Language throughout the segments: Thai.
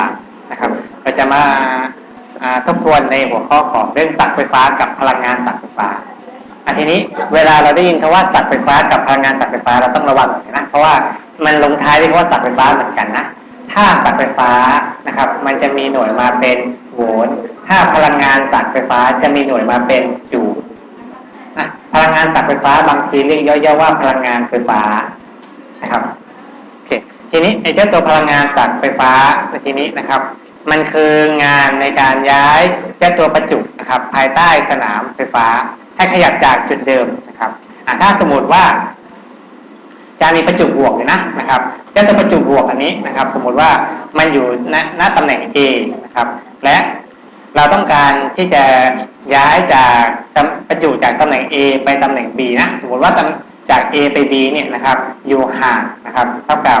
83นะครับเราจะมาทบทวนในหัวข้อของเรื่องสัตว์ไฟฟ้ากับพลังงานสัตว์ไฟฟ้าอันทีนี้เวลาเราได้ยินคำว่าสัตว์ไฟฟ้ากับพลังงานสัตว์ไฟฟ้าเราต้องระวังหน่อยนะเพราะว่ามันลงท้ายด้วยคำว่าสัตว์ไฟฟ้าเหมือนกันนะถ้าสัตว์ไฟฟ้านะครับมันจะมีหน่วยมาเป็นโวลต์ถ้าพลังงานสัตว์ไฟฟ้าจะมีหน่วยมาเป็นจูลนพลังงานสัตว์ไฟฟ้าบางทีเรียกย่อๆว่าพลังงานไฟฟ้านะครับ คทีนี้ไอ้เจ้าตัวพลังงานสัตว์ไฟฟ้าทีนี้นะครับ มันคืองานในการย้ายเจ้าตัวประจุนะครับ ภายใต้สนามไฟฟ้า ให้ขยับจากจุดเดิมนะครับถ้าสมมติว่าจะมีประจุบวกอยู่นะนะครับเจ้าตัวประจุบวกอันนี้นะครับ สมมติว่ามันอยู่ณณตำแหน่ง A นะครับ และเราต้องการที่จะย้ายจากประจุจากตำแหน่ง A ไปตำแหน่ง B นะ สมมติว่า จาก A ไป B เนี่ยนะครับ อยู่ห่างนะครับ เท่ากับ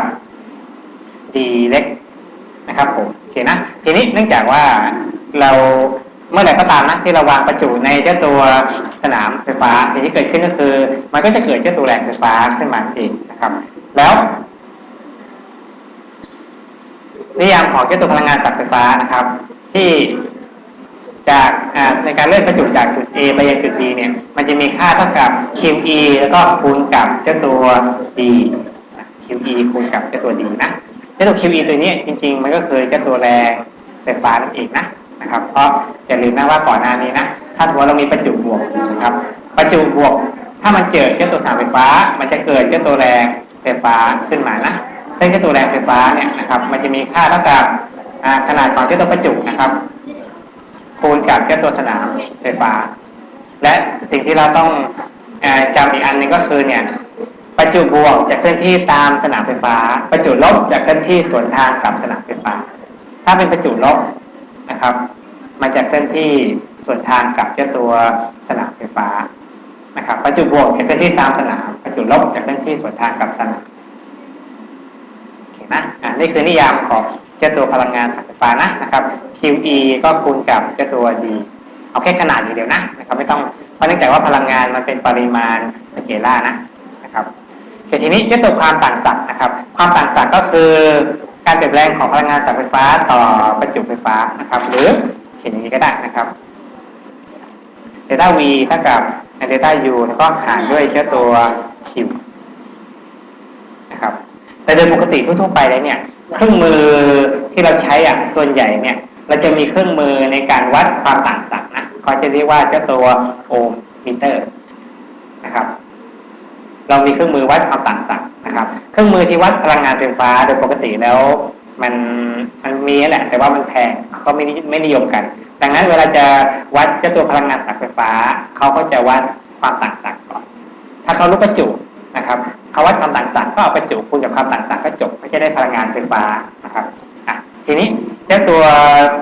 D เล็กนะครับผมโอเคนะทีนี้เนื่องจากว่าเราเมื่อไหร่ก็ตามนะที่เราวางประจุในเจ้าตัวสนามไฟฟ้าสิ่งที่เกิดขึ้นก็คือ มันก็จะเกิดเจ้าตัวแรงไฟฟ้าขึ้นมาเองนะครับ แล้วนิยามของเจ้าตัวพลังงานสัตว์ไฟฟ้านะครับ ที่ จากในการเลื่อนประจุจากจุด A ไปยังจุด B เนี่ย มันจะมีค่าเท่ากับ QE แล้วก็คูณกับเจ้าตัว D QE คูณกับเจ้าตัว D นะเจ้าตัว QE ตัวนี้จริง ๆ มันก็คือเจ้าตัวแรงไฟฟ้านั่นเองนะนะครับ เพราะอย่าลืมนะว่าก่อนหน้านี้นะ ถ้าสมมติเรามีประจุบวกนะครับ ประจุบวก ถ้ามันเจอเจ้าตัวสามไฟฟ้า มันจะเกิดเจ้าตัวแรงไฟฟ้าขึ้นมานะซึ่งเจ้าตัวแรงไฟฟ้าเนี่ยนะครับ มันจะมีค่าเท่ากับขนาดของเจ้าตัวประจุนะครับ คูณกับเจ้าตัวสนามไฟฟ้า และสิ่งที่เราต้องออจำอีกอันหนึงก็คือเนี่ยประจุบวกจะเคลื่อนที่ตามสนามไฟฟ้า ประจุลบจะเคลื่อนที่สวนทางกับสนามไฟฟ้า ถ้าเป็นประจุลบนะครับ มันจะเคลื่อนที่สวนทางกับเจ้าตัวสนามไฟฟ้านะครับ ประจุบวกจะเคลื่อนที่ตามสนาม ประจุลบจะเคลื่อนที่สวนทางกับสนามโอเคนะอ่านี่คือนิยามของ เจ้าตัวพลังงานสัตว์ไฟฟ้านะนะครับ QE ก็คูณกับเจ้าตัว D เอาแค่ขนาดนี้เดียวนะนะครับไม่ต้องเพราะเนื่องจากว่าพลังงานมันเป็นปริมาณสเกลานะนะครับโอเคทีนี้เจ้าตัวความต่างศักย์นะครับ ความต่างศักย์ก็คือการเปลี่ยนแปลงของพลังงานสัตว์ไฟฟ้าต่อประจุไฟฟ้านะครับ หรือเขียนอย่างนี้ก็ได้นะครับเดต้า V เท่ากับเดต้า U แล้วก็หารด้วยเจ้าตัว Q นะครับ แต่โดยปกติทั่วๆไปแล้วเนี่ยเครื่องมือที่เราใช้อะส่วนใหญ่เนี่ย เราจะมีเครื่องมือในการวัดความต่างศักย์นะเขาจะเรียกว่าเจ้าตัวโอห์มมิเตอร์นะครับ เรามีเครื่องมือวัดความต่างศักย์นะครับ เครื่องมือที่วัดพลังงานไฟฟ้าโดยปกติแล้วมันมันมีแหละ แต่ว่ามันแพงเขาไม่นิไม่นิยมกัน ดังนั้นเวลาจะวัดเจ้าตัวพลังงานศักย์ไฟฟ้าเขาก็จะวัดความต่างศักย์ก่อนถ้าเขารู้ประจุ นะครับเขาวัดความต่างศักย์ก็เอาไปจุคูณกับความต่างศักย์ก็จบก็จะได้พลังงานไฟฟ้านะครับทีนี้เจ้าตัว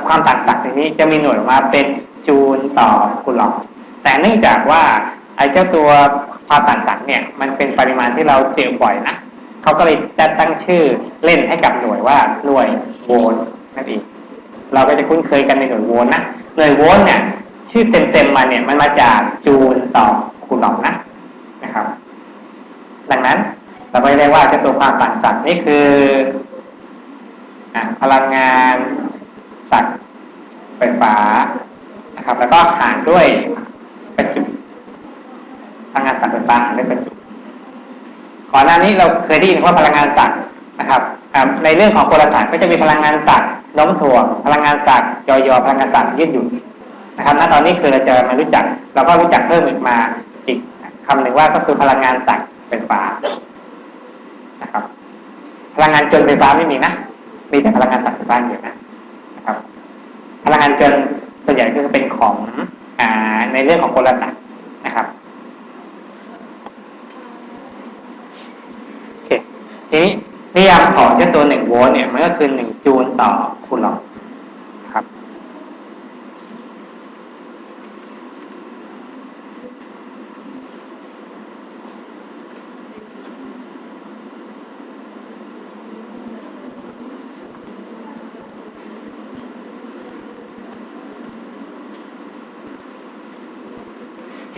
ความต่างศักย์นี้จะมีหน่วยมาเป็นจูลต่อคูลอมแต่เนื่องจากว่าไอ้เจ้าตัวความต่างศักย์เนี่ยมันเป็นปริมาณที่เราเจอบ่อยนะเขาก็เลยจะตั้งชื่อเล่นให้กับหน่วยว่าหน่วยโวลต์นั่นเองเราก็จะคุ้นเคยกันในหน่วยโวลต์นะหน่วยโวลต์เนี่ยชื่อเต็มๆมาเนี่ยมันมาจากจูลต่อคูลอมนะนะครับ ดังนั้นเราก็จะได้ว่าเจ้าตัวความต่างศักย์นี่คืออพลังงานศักย์ไฟฟ้านะครับ แล้วก็หารด้วยประจุพลังงานศักย์ไฟฟ้าหารด้วยประจุก่อนหน้านี้เราเคยได้ยินว่าพลังงานศักย์นะครับในเรื่องของกลศาสตร์ก็จะมีพลังงานศักย์น้มถ่วงพลังงานศักย์ยอยอพลังงานศักย์ยืดหยุ่นนะครับณตอนนี้คือเราจะมารู้จัก เราก็รู้จักเพิ่มอีกมาอีกคำหนึ่งว่าก็คือพลังงานศักย์ ไฟฟ้านะครับ พลังงานจนไฟฟ้าไม่มีนะ มีแต่พลังงานศักย์ไฟฟ้าอยู่นะนะครับ พลังงานจนส่วนใหญ่ก็จะเป็นของอ่าในเรื่องของกลศาสตร์นะครับโอเคทีนี้นิยามของเจ้าตัวหนึ่งโวลต์เนี่ยมันก็คือหนึ่งจูลต่อคูลอมครับ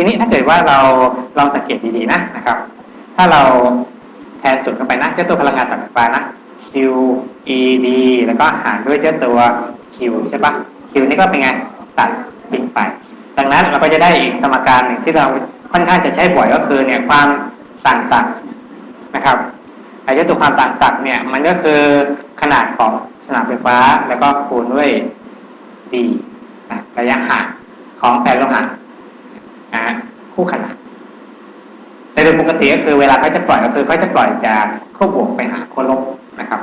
ทีนี้ถ้าเกิด ว่าเราลองสังเกตดีๆนะนะครับ ถ้าเราแทนสูตรเข้าไปนะเจ้าตัวพลังงานสังไฟฟ้านะ Q E D แล้วก็หารด้วยเจ้าตัว Q ใช่ปะ Q นี่ก็เป็นไงตัดทิ้งไป ดังนั้นเราก็จะได้อีกสมการหนึ่งที่เราค่อนข้างจะใช้บ่อยก็คือเนี่ยความต่างศักย์นะครับไอ้เจ้าตัวความต่างศักย์เนี่ยมันก็คือขนาดของสนามไฟฟ้าแล้วก็คูณด้วย d ระยะห่างของแผ่นโลหะนะ คู่ขนานแต่โดยปกติก็คือเวลาเขาจะปล่อยก็คือเขาจะปล่อยจากขั้วบวกไปหาขั้วลบนะครับ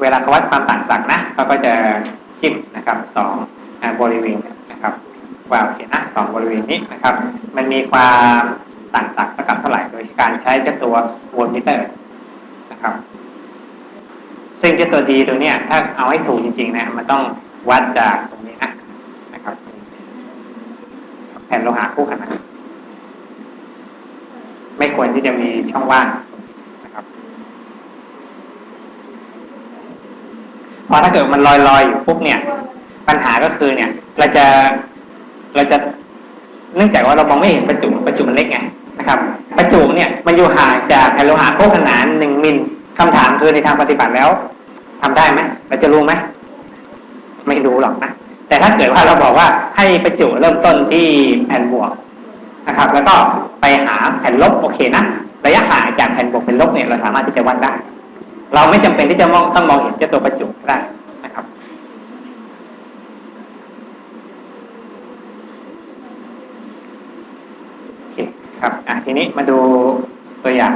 เวลาเขาวัดความต่างศักย์นะเขาก็จะคิดนะครับสองอบริเวณนะครับว่าโอเคนะสองบริเวณนี้นะครับ มันมีความต่างศักย์เท่ากับเท่าไหร่โดยการใช้เจ้าตัวโวลต์มิเตอร์ ซึ่งเจ้าตัวดีตัวเนี้ยถ้าเอาให้ถูกจริงๆนะมันต้องวัดจากตรงนี้นะนะครับ แผ่นโลหะคู่ขนานไม่ควรที่จะมีช่องว่างนะครับพอถ้าเกิดมันลอยๆอยู่ปุ๊บเนี่ย ปัญหาก็คือเนี่ย เราจะเราจะเนื่องจากว่าเรามองไม่เห็นประจุประจุมันเล็กไงนะครับ ประจุเนี่ยมันอยู่ห่างจากแผ่นโลหะคู่ขนานหนึ่งมิลคำถามคือในทางปฏิบัติแล้ว ทำได้ไหมเราจะรู้ไหมไม่รู้หรอกนะแต่ถ้าเกิดว่าเราบอกว่าให้ประจุเริ่มต้นที่แผ่นบวกนะครับ แล้วก็ไปหาแผ่นลบโอเคนะระยะห่างจากแผ่นบวกเป็นลบเนี่ยเราสามารถที่จะวัดได้ เราไม่จำเป็นที่จะมองต้องมองเห็นเจ้าตัวประจุได้นะครับโอเคครับอะทีนี้มาดูตัวอย่าง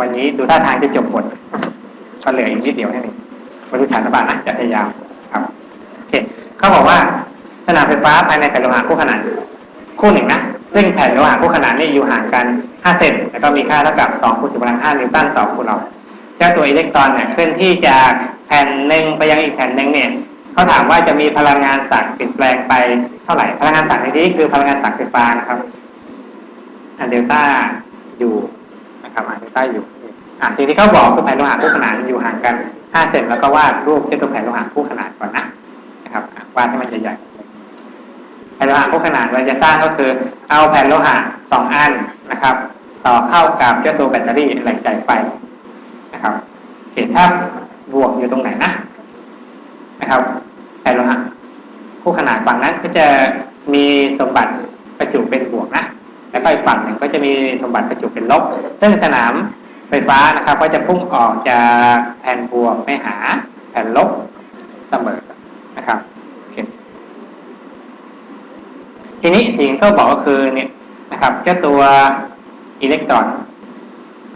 วันนี้ดูท่าทางจะจบบทก็เหลืออีกนิดเดียวแค่นี้มาดูฐานบาทนะจะพยายามครับโอเคเขาบอกว่าสนามไฟฟ้าภายในแผ่นโลหะคู่ขนานคู่หนึ่งนะซึ่งแผ่นโลหะคู่ขนานนี่อยู่ห่างกัน 5 เซนแล้วก็มีค่าเท่ากับ2คูณ10กำลัง5นิวตันต่อคูลอมเจ้าตัวอิเล็กตรอนเนี่ยเคลื่อนที่จากแผ่นหนึ่งไปยังอีกแผ่นหนึ่งเนี่ยเขาถามว่าจะมีพลังงานสั่งเปลี่ยนแปลงไปเท่าไหร่ พลังงานสั่งในที่นี้คือพลังงานสั่งไฟฟ้านะครับอันเดลต้าอยู่ ครับอันเดลต้อยู่อ่าสิ่งที่เขาบอกคือแผ่นโลหะคู่ขนานอยู่ห่างกัน5เซนแล้วก็วาดรูปเจ้าตัวแผ่นโลหะคู่ขนานก่อนนะนะครับวาดให้มันใหญ่ๆแผ่นโลหะคู่ขนานเราจะสร้างก็คือ เอาแผ่นโลหะสองอันนะครับ ต่อเข้ากับเจ้าตัวแบตเตอรี่แหล่งจ่ายไฟนะครับโอเคถ้าบวกอยู่ตรงไหนนะนะครับแผ่นโลหะคู่ขนานฝั่งนั้นก็จะมีสมบัติประจุเป็นบวกนะ แล้วก็อีกฝั่งหนึ่งก็จะมีสมบัติประจุเป็นลบ ซึ่งสนามไฟฟ้านะครับ ก็จะพุ่งออกจากแผ่นบวกไปหาแผ่นลบเสมอนะครับทีนี้สิ่งที่เขาบอกก็คือเนี่ยนะครับเจ้าตัวอิเล็กตรอน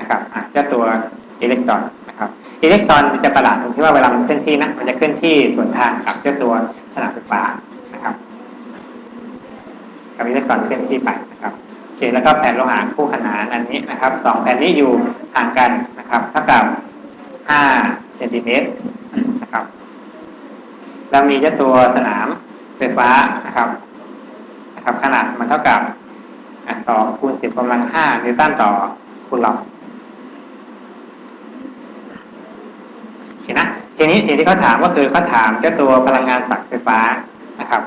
นะครับอะเจ้าตัวอิเล็กตรอนนะครับอิเล็กตรอนจะประหลาดตรงที่ว่าเวลามันเคลื่อนที่นะมันจะเคลื่อนที่ส่วนทางกับเจ้าตัวสนามไฟฟ้านะครับกับอิเล็กตรอนเคลื่อนที่ไปนะครับ โอเคแล้วก็แผ่นโลหะคู่ขนานอันนี้นะครับสองแผ่นนี้อยู่ห่างกันนะครับเท่ากับ5เซนติเมตรนะครับเรามีเจ้าตัวสนามไฟฟ้านะครับนะครับ ขนาดมันเท่ากับสองคูณสิบกำลังห้านิวตันต่อคูณลอมโอเคนะทีนี้สิ่งที่เขาถามก็คือเขาถามเจ้าตัวพลังงานสักไฟฟ้านะครับ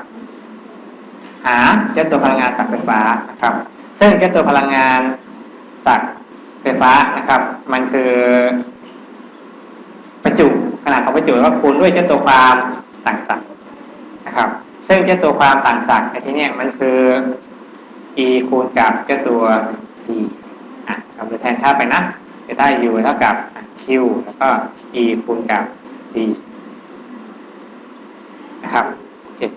หาเจ้าตัวพลังงานสักไฟฟ้านะครับ ซึ่งเจ้าตัวพลังงานสักไฟฟ้านะครับ มันคือประจุขนาดของประจุก็คูณด้วยเจ้าตัวความต่างศักย์นะครับ ซึ่งเจ้าตัวความต่างศักย์ในที่นี้มันคือ e คูณกับเจ้าตัว d อะเราจะแทนค่าไปนะจะได้ u เท่ากับ q แล้วก็ e คูณกับ d นะครับ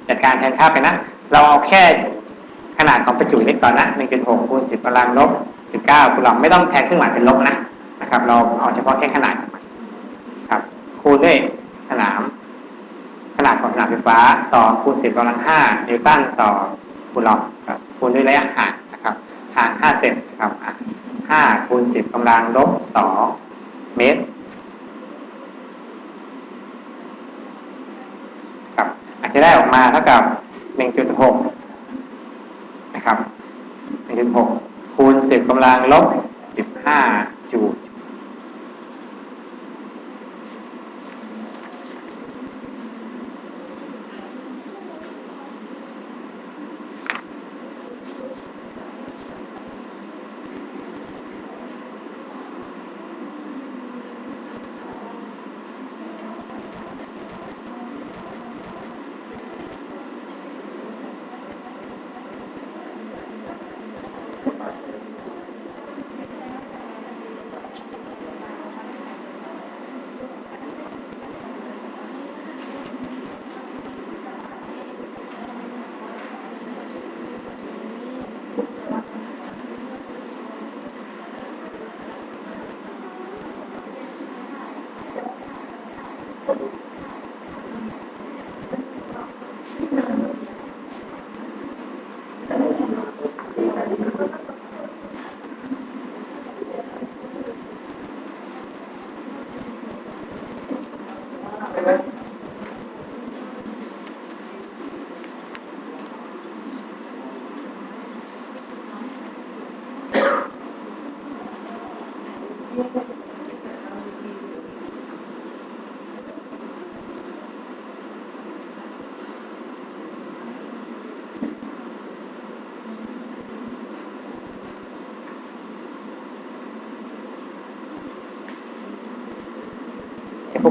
จัดการแทนค่าไปนะ เราเอาแค่ ขนาดของประจุอิเล็กตรอนนะ1.6คูณ10กำลังลบ19คูลอมไม่ต้องแทนเครื่องหมายเป็นลบนะนะครับ เราเอาเฉพาะแค่ขนาดครับคูณด้วยสนาม ขนาดของสนามไฟฟ้า2คูณ10กำลัง5นิวตันต่อคูลอมครับคูณด้วยระยะห่างนะครับห่าง5เซนนะครับ5คูณ10กำลังลบ2เมตรครับอาจจะได้ออกมาเท่ากับ 1.6 นะครับหนึ่งถึงหกคูณสิบกำลังลบสิบห้าจูล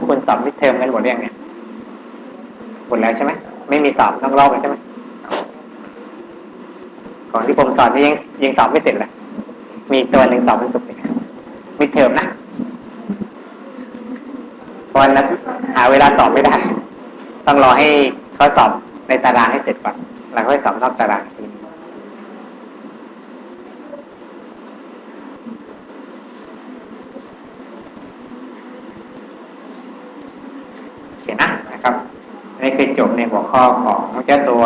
คุณสอบมิดเทอมกันหมดหรือยังเนี่ยหมดแล้วใช่ไหมไม่มีสอบต้องรอบเลยใช่ไหมก่อนที่ผมสอนนี่ยังยังสอบไม่เสร็จเลยมีตัวหนึ่งสอบเป็นสุกร์เนี่ยมิดเทอมนะวันนั้นหาเวลาสอบไม่ได้ ต้องรอให้เขาสอบในตารางให้เสร็จก่อนแล้วค่อยสอบนอกตารางทีนึงโอเคนะนะครับอันนี้คือจบ ในหัวข้อของเจ้าตัว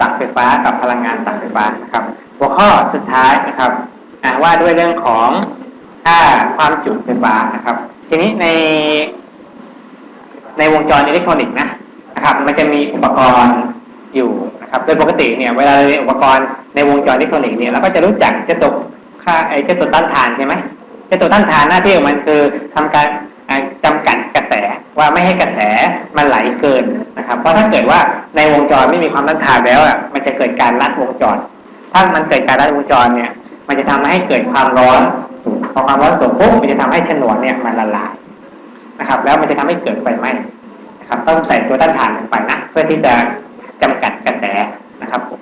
สั่งไฟฟ้ากับพลังงานสั่งไฟฟ้านะครับ หัวข้อสุดท้ายนะครับอ่าว่าด้วยเรื่องของค่าความจุไฟฟ้านะครับ ทีนี้ในในวงจรอิเล็กทรอนิกส์นะนะครับ มันจะมีอุปกรณ์อยู่นะครับโดยปกติเนี่ยเวลาเราเรียนอุปกรณ์ในวงจรอิเล็กทรอนิกส์เนี่ยเราก็จะรู้จักเจ้าตัวค่าไอ้เจ้าตัวต้านทานใช่ไหมเจ้าตัวต้านทานหน้าที่ของมันคือทำการ อ่าจำกัดกระแสว่าไม่ให้กระแสมันไหลเกินนะครับ เพราะถ้าเกิดว่าในวงจรไม่มีความต้านทานแล้วอะมันจะเกิดการลัดวงจร ถ้ามันเกิดการลัดวงจรเนี่ย มันจะทำให้เกิดความร้อนสูงพอความร้อนสูงปุ๊บมันจะทำให้ฉนวนเนี่ยมันละลายนะครับ แล้วมันจะทำให้เกิดไฟไหม้นะครับ ต้องใส่ตัวต้านทานลงไปนะเพื่อที่จะจำกัดกระแสนะครับโอ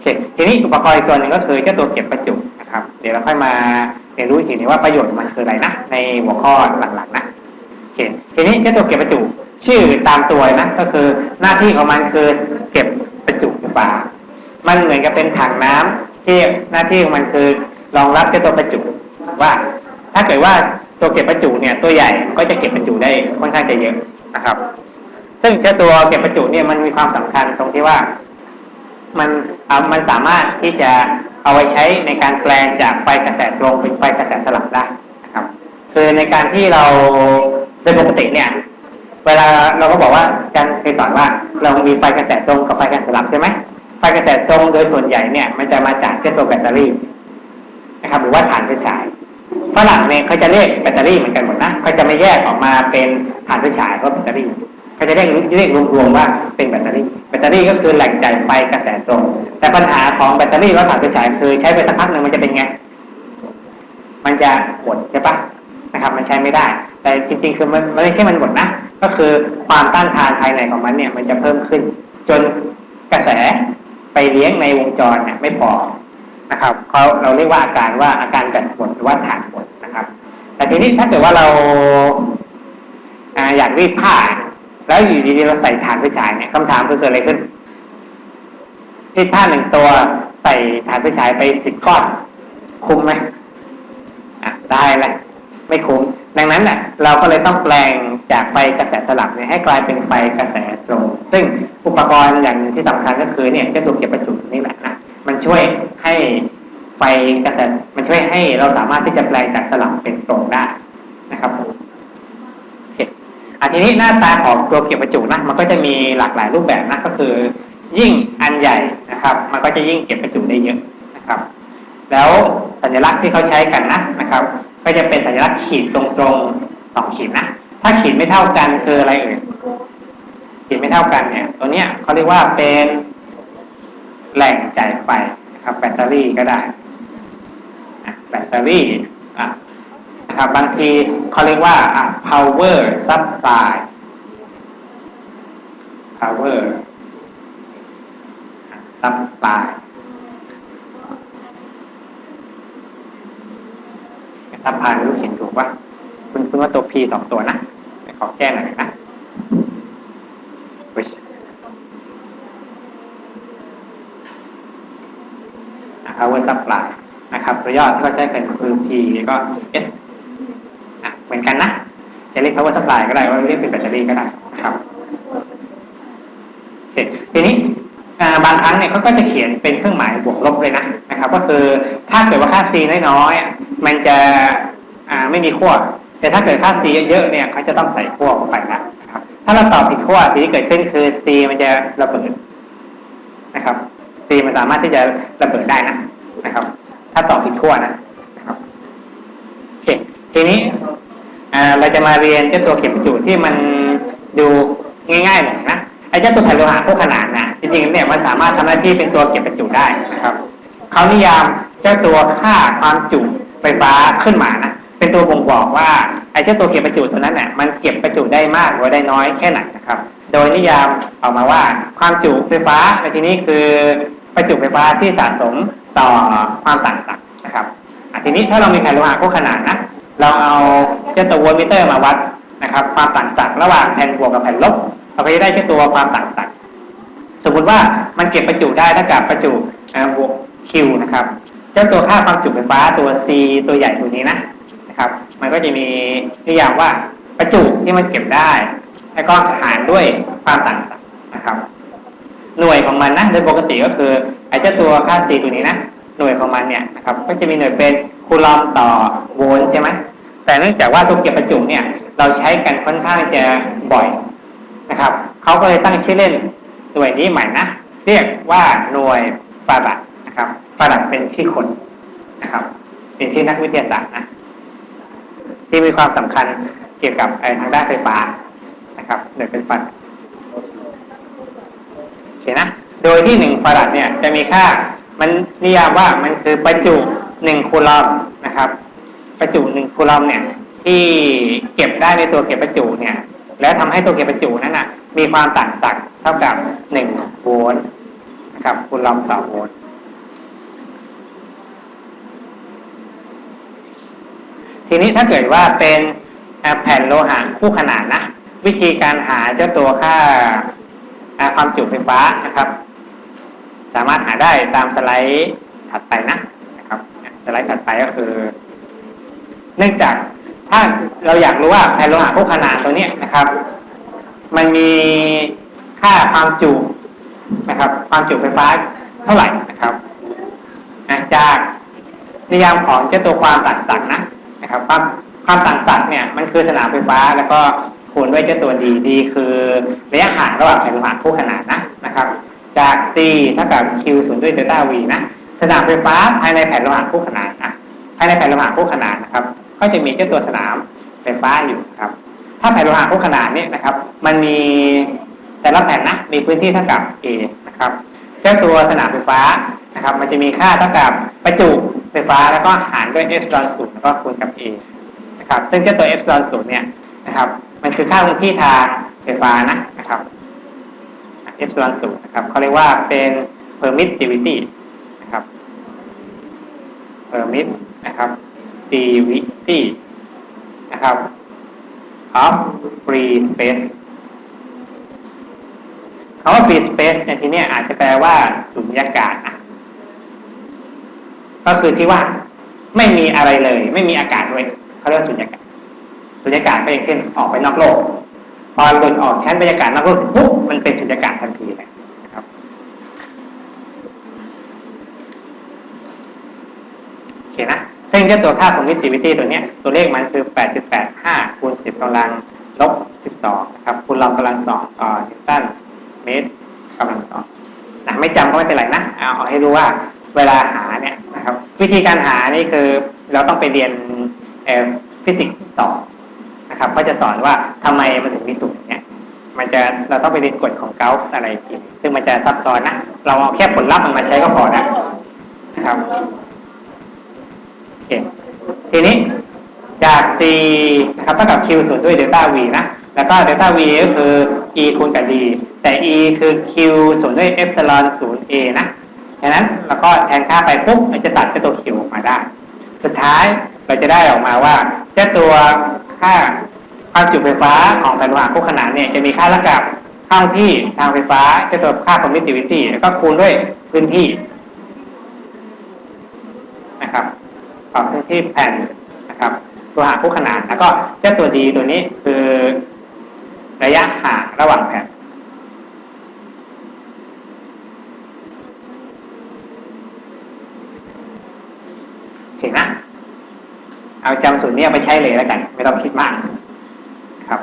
เคทีนี้อุปกรณ์อีกตัวหนึ่งก็คือเจ้าตัวเก็บประจุน ครับเดี๋ยวเราค่อยมาเรียนรู้อีกทีนึงว่าประโยชน์มันคืออะไรนะในหัวข้อหลังๆนะโอเคทีนี้เจ้าตัวเก็บประจุชื่อตามตัวนะก็คือหน้าที่ของมันคือเก็บประจุไฟฟ้ามันเหมือนกับเป็นถังน้ำที่หน้าที่ของมันคือรองรับเจ้าตัวประจุว่า ถ้าเกิดว่าตัวเก็บประจุเนี่ยตัวใหญ่ก็จะเก็บประจุได้ค่อนข้างจะเยอะนะครับ ซึ่งเจ้าตัวเก็บประจุเนี่ยมันมีความสำคัญตรงที่ว่า มันมันสามารถที่จะ เอาไว้ใช้ในการแปลงจากไฟกระแสตรงเป็นไฟกระแสสลับได้นะครับ คือในการที่เราโดยปกติเนี่ย เวลาเราก็บอกว่าอาจารย์เคยสอนว่าเรามีไฟกระแสตรงกับไฟกระแสสลับใช่ไหมไฟกระแสตรงโดยส่วนใหญ่เนี่ยมันจะมาจากเจ้ตัวแบตเตอรี่นะครับหรือว่าถ่านไฟฉายฝรั่งเนี่ยเขาจะเรียกแบตเตอรี่เหมือนกันหมดนะเขาจะไม่แยกออกมาเป็นถ่านไฟฉายก็แบตเตอรี่ เขาจะเรียกเรียกรวมๆว่าเป็นแบตเตอรี่ แบตเตอรี่ก็คือแหล่งจ่ายไฟกระแสตรง แต่ปัญหาของแบตเตอรี่และถ่านไฟฉายคือใช้ไปสักพักหนึ่งมันจะเป็นไง มันจะหมดใช่ปะนะครับ มันใช้ไม่ได้ แต่จริง ๆ คือมันไม่ใช่มันหมดนะ ก็คือความต้านทานภายในของมันเนี่ย มันจะเพิ่มขึ้น จนกระแสไปเลี้ยงในวงจรเนี่ยไม่พอนะครับเขาเราเรียกว่าอาการว่าอาการแบตหมดหรือว่าฐานหมดนะครับ แต่ทีนี้ถ้าเกิดว่าเราอาอยากรีดผ้า แล้วอยู่ดีๆเราใส่ฐานไฟฉายเนี่ยคำถามคือเกิดอะไรขึ้นรีดผ้าหนึ่งตัวใส่ฐานไฟฉายไปสิบก้อน คุ้มไหมอะได้แหละไม่คุ้ม ดังนั้นน่ะเราก็เลยต้องแปลงจากไฟกระแสสลับเนี่ยให้กลายเป็นไฟกระแสตรง ซึ่งอุปกรณ์อย่างหนึ่งที่สำคัญก็คือเนี่ยเจ้าตัวเก็บประจุนี่แหละนะมันช่วยให้ไฟกระแสมันช่วยให้เราสามารถที่จะแปลงจากสลับเป็นตรงได้นะครับผม อะทีนี้หน้าตาของตัวเก็บประจุนะมันก็จะมีหลากหลายรูปแบบนะก็คือ ยิ่งอันใหญ่นะครับ มันก็จะยิ่งเก็บประจุได้เยอะนะครับ แล้วสัญลักษณ์ที่เขาใช้กันนะนะครับ ก็จะเป็นสัญลักษณ์ขีดตรงๆสองขีดนะถ้าขีดไม่เท่ากันคืออะไรเอ่ยขีดไม่เท่ากันเนี่ย ตัวเนี้ยเขาเรียกว่าเป็นแหล่งจ่ายไฟนะครับ แบตเตอรี่ก็ได้แบตเตอรี่อะ นะครับบางทีเขาเรียกว่า power supply power supply ซับพายลูกเขียนถูกปะคุณคุณว่าตัว P สองตัวนะขอแก้หน่อยนะอุ๊ยอะ power supply นะครับ ตัวย่อที่เขาใช้กันคือ P ก็ S อะเหมื อนกันนะจะเรียก power supply ก็ได้ว่าเรียกเป็นแบตเตอรี่ก็ได้นะครับโอเคทีนี้บางครั้งเนี่ยเขาก็จะเขียนเป็นเครื่องหมายบวกลบเลยนะนะครับ ก็คือถ้าเกิดว่าค่า C น้อยๆมันจะไม่มีขั้วแต่ถ้าเกิดค่า C เยอะๆเนี่ยเขาจะต้องใส่ขั้วเข้าไปนะครับ ถ้าเราตอบผิดขั้วสิ่งที่เกิดขึ้นคือ C มันจะระเบิดนะครับ C มันสามารถที่จะระเบิดได้นะนะครับ ถ้าตอบผิดขั้วนะครับโอเคทีนี้ เราจะมาเรียนเจ้าตัวเข็มจุที่มันดูง่ายๆหน่อยนะไอ้เจ้าตัวแผ่นโลหะคู่ขนานนะจริงๆเนี่ยมันสามารถทำหน้าที่เป็นตัวเก็บประจุได้นะครับเขานิยามเจ้าตัวค่าความจุไฟฟ้าขึ้นมานะเป็นตัวบ่งบอกว่าไอ้เจ้าตัวเก็บประจุตัวนั้นเนี่ยมันเก็บประจุได้มากหรือได้น้อยแค่ไหนนะครับ โดยนิยามออกมาว่าความจุไฟฟ้าในที่นี้คือประจุไฟฟ้าที่สะสมต่อความต่างศักย์นะครับทีนี้ถ้าเรามีแผ่นโลหะคู่ขนานนะ เราเอาเจ้าตัวโวลต์มิเตอร์มาวัดนะครับความต่างศักย์ระหว่างแผ่นบวกกับแผ่นลบเราก็จะได้เจ้าตัวความต่างศักย์สมมุติว่ามันเก็บประจุได้เท่ากับประจุบวก Q นะครับเจ้าตัวค่าความจุไฟฟ้าตัว C ตัวใหญ่ตัวนี้นะนะครับ มันก็จะมีนิยามว่าประจุที่มันเก็บได้ แล้วก็หารด้วยความต่างศักย์นะครับ หน่วยของมันนะโดยปกติก็คือไอ้เจ้าตัวค่า C ตัวนี้นะ น่วยของมันเนี่ยนะครับก็จะมีหน่วยเป็นคูลอมต่อโวลต์ใช่ไหมแต่เนื่องจากว่าตัวเก็บประจุเนี่ยเราใช้กันค่อนข้างจะบ่อยนะครับเขาก็เลยตั้งชื่อเล่นหน่วยนี้ใหม่นะเรียกว่าหน่วยฟารัดนะครับฟารัดเป็นชื่อคนนะครับเป็นชื่อนักวิทยาศาสตร์นะที่มีความสำคัญเกี่ยวกับไอ้ทางด้านไฟฟ้านะครับหน่วยเป็นฟารัดโอเคนะโดยที่หนึ่งฟารัดเนี่ยจะมีค่า มันนิยามว่ามันคือประจุหนึ่งคูลอมนะครับ ประจุหนึ่งคูลอมเนี่ย ที่เก็บได้ในตัวเก็บประจุเนี่ย แล้วทำให้ตัวเก็บประจุนั้นนะมีความต่างศักย์เท่ากับหนึ่งโวลต์นะครับคูลอมต่อโวลต์ทีนี้ถ้าเกิดว่าเป็นแผ่นโลหะคู่ขนานนะ วิธีการหาเจ้าตัวค่าความจุไฟฟ้านะครับ สามารถหาได้ตามสไลด์ถัดไปนะนะครับสไลด์ถัดไปก็คือ เนื่องจากถ้าเราอยากรู้ว่าแผ่นโลหะคู่ขนานตัวนี้นะครับ มันมีค่าความจุนะครับ ความจุไฟฟ้าเท่าไหร่นะครับจากนิยามของเจ้าตัวความต่างศักย์นะนะครับ ความความต่างศักย์เนี่ยมันคือสนามไฟฟ้าแล้วก็คูณด้วยเจ้าตัวดีดีคือระยะห่างระหว่างแผ่นโลหะคู่ขนานนะนะครับ จาก c เท่ากับ q ส่วนด้วยเดลต้า v นะสนามไฟฟ้าภายในแผ่นโลหะคู่ขนานนะภายในแผ่นโลหะคู่ขนานนะครับก็จะมีเจ้าตัวสนามไฟฟ้าอยู่ครับ ถ้าแผ่นโลหะคู่ขนานนี่นะครับ มันมีแต่ละแผ่นนะมีพื้นที่เท่ากับ a นะครับเจ้าตัวสนามไฟฟ้านะครับมันจะมีค่าเท่ากับประจุไฟฟ้าแล้วก็หารด้วย epsilon ศูนย์แล้วก็คูณกับ a นะครับซึ่งเจ้าตัว epsilon ศูนย์เนี่ยนะครับมันคือค่าพื้นที่ทางไฟฟ้านะนะครับ epsilon ศูนย์นะครับเขาเรียกว่าเป็น permittivity นะครับ permit นะครับ divity นะครับ of free space คำว่า free space ในที่นี้อาจจะแปลว่าสุญญากาศนะก็คือที่ว่าไม่มีอะไรเลย ไม่มีอากาศด้วยเขาเรียกสุญญากาศสุญญากาศก็อย่างเช่น ออกไปนอกโลก พอหลุดออกชั้นบรรยากาศนอกโลกเสร็จปุ๊บมันเป็นสุญญากาศทันทีเลยนะครับโอเคนะซึ่งเจ้าตัวค่า permittivity ตัวนี้ตัวเลขมันคือ 8.85คูณ10กำลังลบ 12ครับคูณลองกำลังสองต่อนิวตันเมตรกำลังสองนะไม่จำก็ไม่เป็นไรนะเอาเอาให้รู้ว่าเวลาหาเนี่ยนะครับ วิธีการหานี่คือเราต้องไปเรียนฟิสิกส์สอง นะครับ ก็จะสอนว่าทำไมมันถึงมีสูตรเนี่ยมันจะเราต้องไปเรียนกฎของเกาส์อะไรกทีนึงซึ่งมันจะซับซ้อนนะเราเอาแค่ผลลัพธ์มันมาใช้ก็พอนะนะครับโอเคทีนี้จาก c นะครับเท่ากับ q ส่วนด้วยเดลต้า v นะ แล้วก็เดลต้า v ก็คือ e คูณกับ d แต่ e คือ q ส่วนด้วย epsilon 0 a นะฉะนั้นเราก็แทนค่าไปปุ๊บมันจะตัดเจ้าตัว q ออกมาได้ สุดท้ายเราจะได้ออกมาว่าเจ้าตัวค่า ความจุไฟฟ้าของแผ่นโลหะคู่ขนานเนี่ยจะมีค่าเท่ากับข้าที่ทางไฟฟ้าเจ้าตัวค่า permittivity แล้วก็คูณด้วยพื้นที่นะครับปรับพื้นที่แผ่นนะครับตัวหาคู่ขนานแล้วก็เจ้าตัวดีตัวนี้คือระยะห่างระหว่างแผ่นโอเคนะ เอาจำสูตรนี้เอาไปใช้เลยแล้วกัน ไม่ต้องคิดมาก ครับ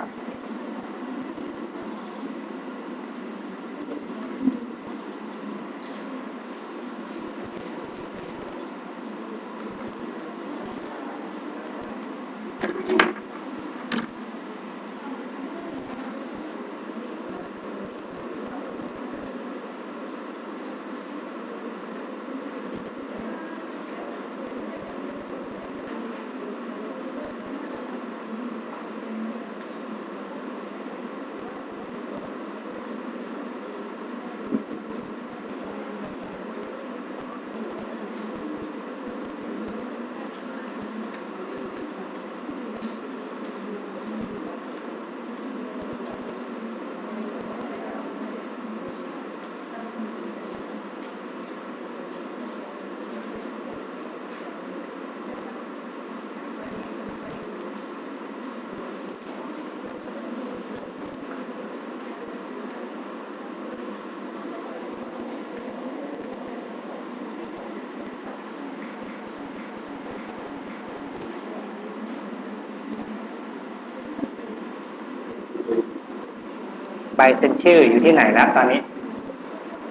ใบเซ็นชื่ออยู่ที่ไหนแล้วตอนนี้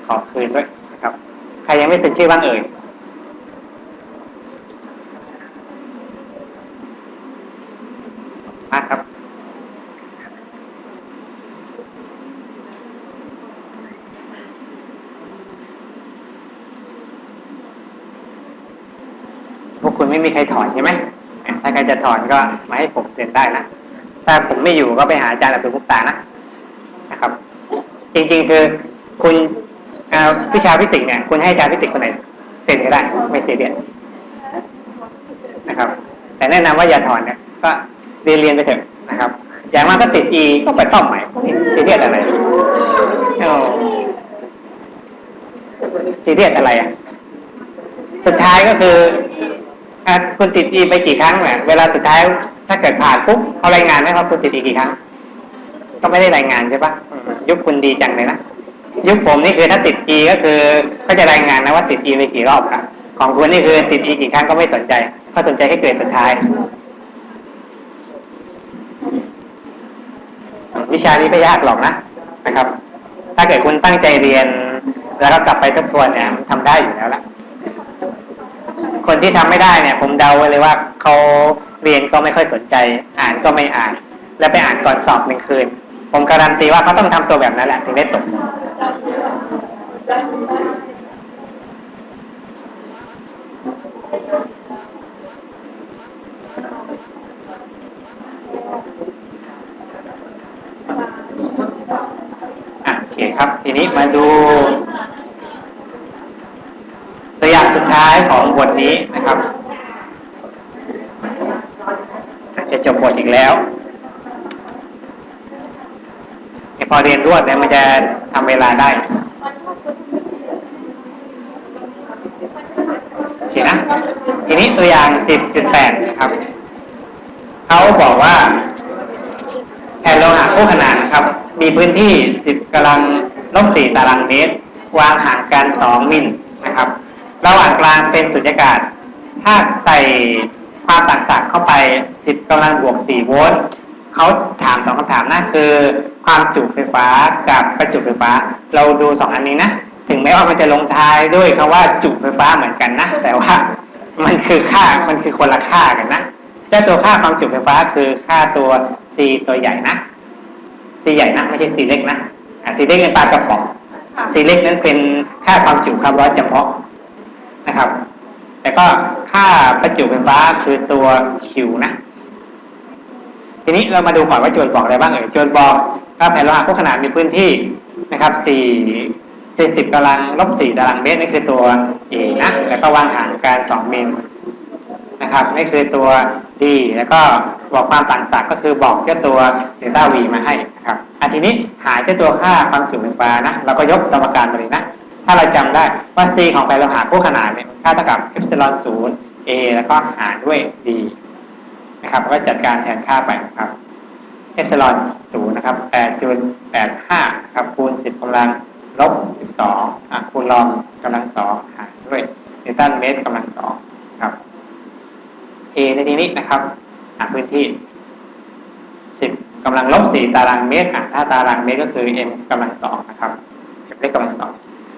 ขอคืนด้วยนะครับ ใครยังไม่เซ็นชื่อบ้างเอ่ยมาครับ พวกคุณไม่มีใครถอนใช่ไหม ถ้าใครจะถอนก็มาให้ผมเซ็นได้นะ ถ้าผมไม่อยู่ก็ไปหาอาจารย์อับดุลมุกตานะ จริงๆคือคุณเอ่อวิชาฟิสิกส์เนี่ยคุณให้อาจารย์ฟิสิกส์คนไหนเซ็นก็ได้ไม่เสียเรียนะครับ แต่แนะนำว่าอย่าถอนนี่ยก็เรียนเรียนไปเถอะนะครับ อย่างมากก็ติด E ก็ไปซ่อมใหม่ไม่ซีเรียอะไรโอ้ซีเรียสอะไรอะ สุดท้ายก็คืออคุณติด E ไปกี่ครั้งเนี่ยเวลาสุดท้ายถ้าเกิดผ่านปุ๊บเขารายงานไหมครับคุณติด E กี่ครั้ง ก็ไม่ได้รายงานใช่ปะยุคคุณดีจังเลยนะยุคผมนี่คือถ้าติด E ก็คือก็จะรายงานนะว่าติด E ไปกี่รอบครับของคุณนี่คือติด E กี่ครั้งก็ไม่สนใจก็สนใจแค่เกรดสุดท้าย วิชานี้ไม่ยากหรอกนะนะครับ ถ้าเกิดคุณตั้งใจเรียน แล้วก็กลับไปทบทวนเนี่ยมันทำได้อยู่แล้วละคนที่ทำไม่ได้เนี่ย ผมเดาไว้เลยว่าเขาเรียนก็ไม่ค่อยสนใจ อ่านก็ไม่อ่าน แล้วไปอ่านก่อนสอบหนึ่งคืน ผมการันตีว่าเขาต้องทำตัวแบบนั้นแหละถึงได้ตกโอเคครับ ทีนี้มาดู ตัวอย่างสุดท้ายของบทนี้นะครับ จะจบบทอีกแล้วเนี่ย พอเรียนรวดเนี่ยมันจะทำเวลาได้โอเคนะทีนี้ตัวอย่าง 10.8 นะครับ เขาบอกว่าแผ่นโลหะคู่ขนานครับ มีพื้นที่ 10กำลังลบ4ตารางเมตร วางห่างกัน 2 มิลนะครับ ระหว่างกลางเป็นสุญญากาศ ถ้าใส่ความต่างศักย์เข้าไป 10กำลังบวก 4 โวลต์ เขาถามสองคำถามนะคือความจุไฟฟ้ากับประจุไฟฟ้า เราดูสองอันนี้นะถึงแม้ว่ามันจะลงท้ายด้วยคำว่าจุไฟฟ้าเหมือนกันนะแต่ว่ามันคือค่ามันคือคนละค่ากันนะเจ้าตัวค่าความจุไฟฟ้าคือค่าตัว C ตัวใหญ่นะ C ใหญ่นะไม่ใช่ C เล็กนะอะ C เล็กเป็นปลากระป๋อง C เล็กนั้นเป็นค่าความจุความร้อนเฉพาะนะครับ แต่ก็ค่าประจุไฟฟ้าคือตัว Q นะ ทีนี้เรามาดูก่อนว่าโจทย์บอกอะไรบ้างเอ่ยโจทย์บอกว่าแผ่นโลหะคู่ขนานมีพื้นที่นะครับ4 40ตารางลบ4ตารางเมตรนี่คือตัว A นะแล้วก็วางห่างกัน2มิลนะครับนี่คือตัว D แล้วก็บอกความต่างศักย์ก็คือบอกเจ้าตัวเดลต้า V มาให้นะครับอันทีนี้หาเจ้าตัวค่าความจุไฟฟ้านะเราก็ยกสมการมาเลยนะ ถ้าเราจำได้ว่า C ของไฟโลหะคู่ขนานเนี่ยค่าเท่ากับเอพซิลอนศูนย์ a แล้วก็หารด้วย d นะครับก็จัดการแทนค่าไปนะครับเอ p ซ l อนศูนย์นะครับแปดจุดแปดห้าครับคูณสิบกำลังลบสิบสองอะคูณลองกำลังสองหารด้วยนิวตันเมตรกำลังสองครับ a ในที่นี้นะครับหาพื้นที่สิบกำลังลบสี่ตารางเมตรอะถ้าตารางเมตรก็คือ m กำลังสองนะครับเลขกำลังสอง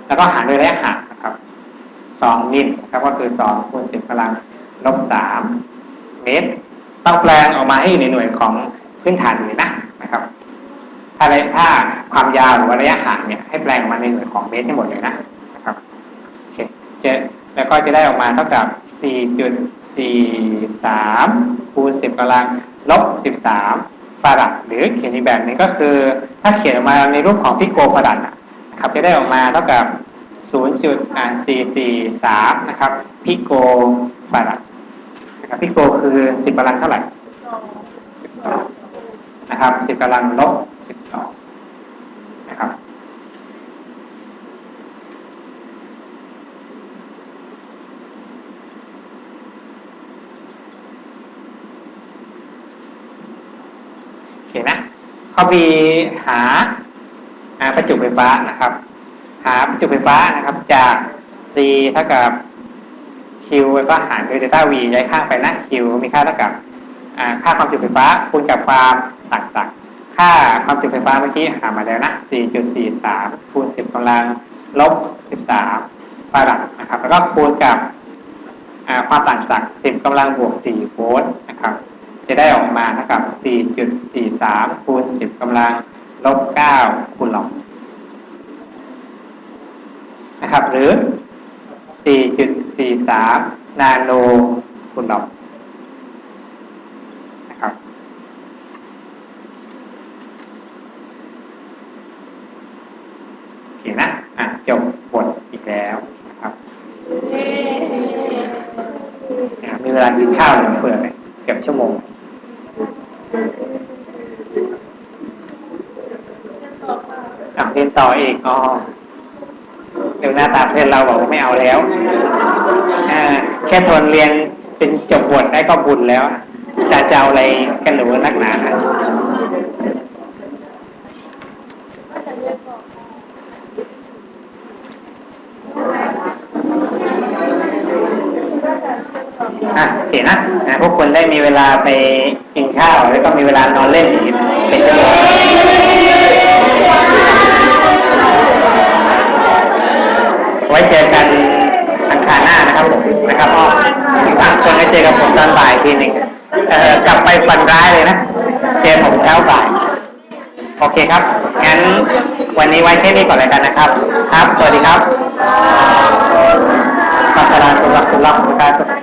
แล้วก็หารด้วยระยะห่างนะครับสองมิลนะครับก็คือสองคูณสิบกำลังลบสามเมตร ต้องแปลงออกมาให้อยู่ในหน่วยของพื้นฐานเลยนะนะครับถ้าระยะถ้าความยาวหรือว่าระยะห่างเนี่ยให้แปลงออกมาในหน่วยของเมตรให้หมดเลยนะนะครับโอเคจะแล้วก็จะได้ออกมาเท่ากับ 4.43 คูณ 10กำลังลบ 13 ฟารัดหรือเขียนอีกแบบนึงก็คือ ถ้าเขียนออกมาในรูปของพิโกฟารัดนะครับจะได้ออกมาเท่ากับ 0.443 นะครับพิโกฟารัด นะครับพิโกคือ10กำลังเท่าไหร่12นะครับ10กำลังลบ12นะครับโอเคนะข้อ B หาหาประจุไฟฟ้านะครับ หาประจุไฟฟ้านะครับจาก C เท่ากับ Q แล้วก็หารด้วยเดลต้า V ย้ายข้างไปนะ Q มีค่าเท่ากับค่าความจุไฟฟ้าคูณกับความต่างศักย์ค่าความจุไฟฟ้าเมื่อกี้หามาแล้วนะ 4.43 คูณ 10กำลังลบ 13ฟารัดนะครับ แล้วก็คูณกับความต่างศักย์10กำลังบวก 4 โวลต์นะครับ จะได้ออกมาเท่ากับ 4.43 คูณ 10กำลังลบ 9 คูณลองนะครับ หรือ 4.43 นาโนคูณลองนะครับโอเคนะ อะ จบบทอีกแล้วนะครับมีเวลากินข้าวเหลือเฟือเลยเกือบชั่วโมงอะเรียนต่ออีกอ๋อ เซลหน้าตาเพื่อนเราบอกว่าไม่เอาแล้วอ่าแค่ทนเรียนเป็นจบบทได้ก็บุญแล้วจะจะเอาอะไรกันหนูนักหนาอะโอเคนะอะพวกคุณได้มีเวลาไปกินข้าว แล้วก็มีเวลานอนเล่นอีกเป็นชั่วโมง ว้เจอกันอังคารหน้านะครับผมนะครับพ่อบางคนได้เจอกับผมตอนบ่ายทีหนึ่งเออกลับไปฝันร้ายเลยนะ เจอผมเช้าบ่าย โอเคครับ งั้นวันนี้ไว้แค่นี้ก่อนเลยกันนะครับ ครับ สวัสดีครับอัสสลาตุลัยกุมวะเราะห์มะตุลล